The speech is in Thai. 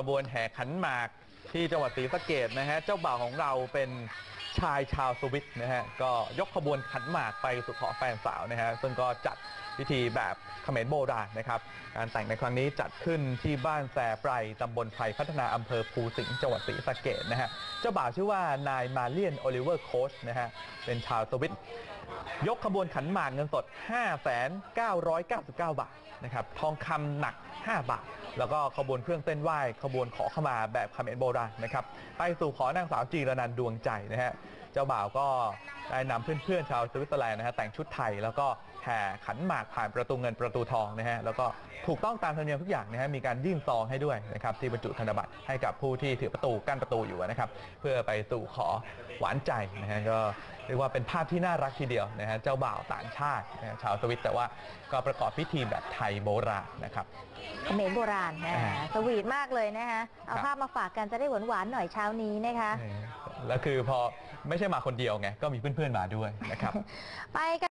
ขบวนแห่ขันหมากที่จังหวัดศรีสะเกดนะฮะ เจ้าบ่าวของเราเป็นชายชาวสวิตนะฮะ ก็ยกขบวนขันหมากไปสู่ขอแฟนสาวนะฮะ ซึ่งก็จัดพิธีแบบเขมรโบราณนะครับ การแต่งในครั้งนี้จัดขึ้นที่บ้านแสไพรตำบลไพรพัฒนาอำเภอภูสิงห์จังหวัดศรีสะเกดนะฮะ เจ้าบ่าวชื่อว่านายมาเลียนโอลิเวอร์โคชนะฮะ เป็นชาวสวิต ยกขบวนขันหมากเงินสด 5,999 บาทนะครับ ทองคำหนัก 5 บาท แล้วก็ขบวนเครื่องเส้นไหว้ขบวนขอขมาแบบเขมรโบราณนะครับไปสู่ขอนางสาวจีรนันท์ดวงใจนะฮะเจ้าบ่าวก็ได้นำเพื่อนๆชาวสวิตเซอร์แลนด์นะฮะแต่งชุดไทยแล้วก็แห่ขันหมากผ่านประตูเงินประตูทองนะฮะแล้วก็ถูกต้องตามธรรมเนียมทุกอย่างนะฮะมีการยื่นซองให้ด้วยนะครับที่บรรจุธนบัตรให้กับผู้ที่ถือประตูกั้นประตูอยู่นะครับ เพื่อไปสู่ขอหวานใจนะฮะก็ รียกว่าเป็นภาพที่น่ารักทีเดียวนะฮะเจ้าบ่าวต่างชาตินะฮะชาวสวิตแต่ว่าก็ประกอบพิธีแบบไทยโบราณนะครับ เขมรโบราณนะอ่าคะสวีทมากเลยนะคะเอาครับภาพมาฝากกันจะได้หวานๆหน่อยเช้านี้นะคะ แล้วคือพอไม่ใช่มาคนเดียวไงก็มีเพื่อนๆมาด้วยนะครับ ไปกัน